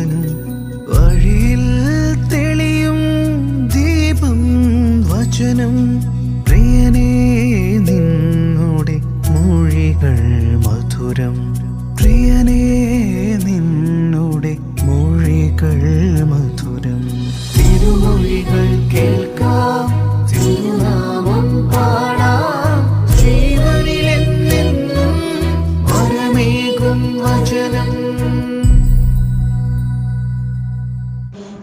ജീവനും വഴിയിൽ തെളിയും ദീപം വചനം. പ്രിയനേ നിന്നോടെ മൊഴികൾ മധുരം. പ്രിയനേ നിന്നോടെ മൊഴികൾ മധുരം. തിരുമൊഴികൾ കേൾക്കാം.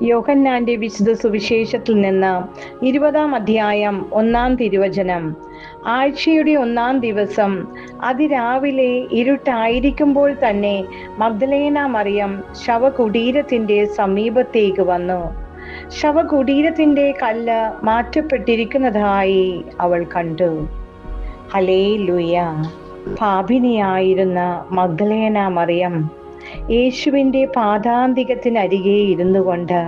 യോഹന്നാന്റെ വിശുദ്ധ സുവിശേഷത്തിൽ നിന്ന് ഇരുപതാം അധ്യായം ഒന്നാം തിരുവചനം. ആഴ്ചയുടെ ഒന്നാം ദിവസം അതിരാവിലെ ഇരുട്ടായിരിക്കുമ്പോൾ തന്നെ മഗ്ദലേന മറിയം ശവകുടീരത്തിന്റെ സമീപത്തേക്ക് വന്നു. ശവകുടീരത്തിന്റെ കല്ല് മാറ്റപ്പെട്ടിരിക്കുന്നതായി അവൾ കണ്ടു. ഹലേ ലുയ പാപിനിയായിരുന്ന മഗ്ദലേന മറിയം യേശുവിന്റെ പാതാന്തികത്തിനരികെ ഇരുന്നു കൊണ്ട്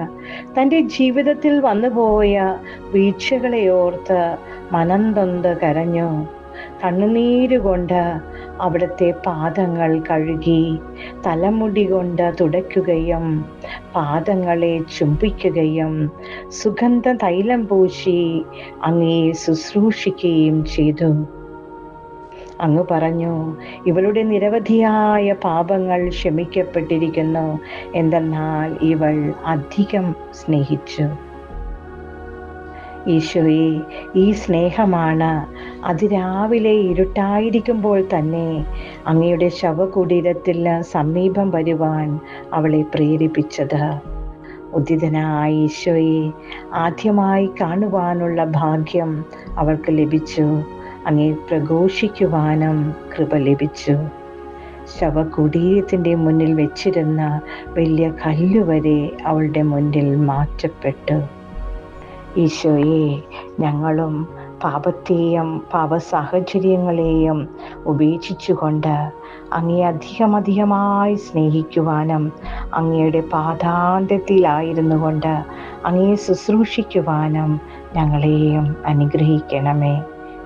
തന്റെ ജീവിതത്തിൽ വന്നുപോയ വീഴ്ചകളെ ഓർത്ത് മനം തൊന്ത് കരഞ്ഞു. കണ്ണുനീരുകൊണ്ട് അവിടുത്തെ പാദങ്ങൾ കഴുകി തലമുടി കൊണ്ട് തുടയ്ക്കുകയും പാദങ്ങളെ ചുംബിക്കുകയും സുഗന്ധ തൈലം പൂശി അങ്ങയെ ശുശ്രൂഷിക്കുകയും ചെയ്തു. അങ്ങ് പറഞ്ഞു ഇവളുടെ നിരവധിയായ പാപങ്ങൾ ക്ഷമിക്കപ്പെട്ടിരിക്കുന്നു. എന്തെന്നാൽ ഇവൾ അധികം സ്നേഹിച്ചു. ഈശോയെ ഈ സ്നേഹമാണ് അതിരാവിലെ ഇരുട്ടായിരിക്കുമ്പോൾ തന്നെ അങ്ങയുടെ ശവകുടീരത്തിൽ സമീപം വരുവാൻ അവളെ പ്രേരിപ്പിച്ചത്. ഉദിതനായ ഈശോയെ ആദ്യമായി കാണുവാനുള്ള ഭാഗ്യം അവൾക്ക് ലഭിച്ചു. അങ്ങേ പ്രഘോഷിക്കുവാനും കൃപ ലഭിച്ചു. ശവകുടീരത്തിന്റെ മുന്നിൽ വെച്ചിരുന്ന വലിയ കല്ലുവരെ അവളുടെ മുന്നിൽ മാറ്റപ്പെട്ടു. ഈശോയെ ഞങ്ങളും പാപത്തെയും പാപ സാഹചര്യങ്ങളെയും ഉപേക്ഷിച്ചുകൊണ്ട് അങ്ങേ അധികമധികമായി സ്നേഹിക്കുവാനും അങ്ങയുടെ പാതാന്തത്തിലായിരുന്നു കൊണ്ട് അങ്ങയെ ശുശ്രൂഷിക്കുവാനും ഞങ്ങളെയും അനുഗ്രഹിക്കണമേ.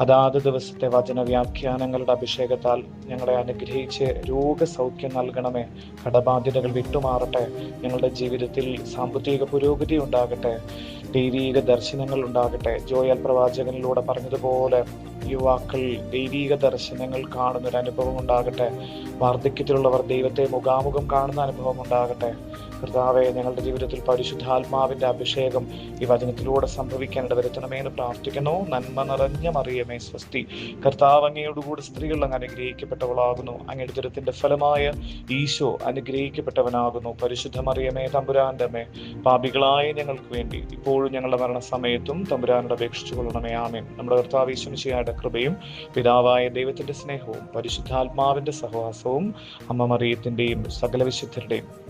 അതാത് ദിവസത്തെ വചന വ്യാഖ്യാനങ്ങളുടെ അഭിഷേകത്താൽ ഞങ്ങളെ അനുഗ്രഹിച്ച് രോഗസൗഖ്യം നൽകണമേ. കടബാധ്യതകൾ വിട്ടുമാറട്ടെ. ഞങ്ങളുടെ ജീവിതത്തിൽ സാമ്പത്തിക പുരോഗതി ഉണ്ടാകട്ടെ. ദൈവീക ദർശനങ്ങൾ ഉണ്ടാകട്ടെ. ജോയൽ പ്രവാചകനിലൂടെ പറഞ്ഞതുപോലെ യുവാക്കൾ ദൈവീക ദർശനങ്ങൾ കാണുന്ന ഒരു അനുഭവം ഉണ്ടാകട്ടെ. വാർദ്ധക്യത്തിലുള്ളവർ ദൈവത്തെ മുഖാമുഖം കാണുന്ന അനുഭവം ഉണ്ടാകട്ടെ. കർത്താവെ ഞങ്ങളുടെ ജീവിതത്തിൽ പരിശുദ്ധാത്മാവിന്റെ അഭിഷേകം ഈ വചനത്തിലൂടെ സംഭവിക്കാനിട വരുത്തണമേ എന്ന് പ്രാർത്ഥിക്കുന്നു. നന്മ നിറഞ്ഞ മറിയമേ. സ്വസ്തി കർത്താവ് അങ്ങയോടുകൂടി സ്ത്രീകൾ അങ്ങ് അനുഗ്രഹിക്കപ്പെട്ടവളാകുന്നു. അങ്ങയുടെ ദുരത്തിന്റെ ഫലമായ ഈശോ അനുഗ്രഹിക്കപ്പെട്ടവനാകുന്നു. പരിശുദ്ധ മറിയമേ തമ്പുരാന്റെ അമ്മേ പാപികളായ ഞങ്ങൾക്ക് വേണ്ടി ഇപ്പോഴും ഞങ്ങളുടെ മരണസമയത്തും തമ്പുരാനോട് അപേക്ഷിച്ചു കൊള്ളണമേ. ആമേ നമ്മുടെ കർത്താവ് ഈശ്വമിശിയായുടെ കൃപയും പിതാവായ ദൈവത്തിന്റെ സ്നേഹവും പരിശുദ്ധാത്മാവിന്റെ സഹവാസവും അമ്മ മറിയത്തിന്റെയും സകല വിശുദ്ധരുടെയും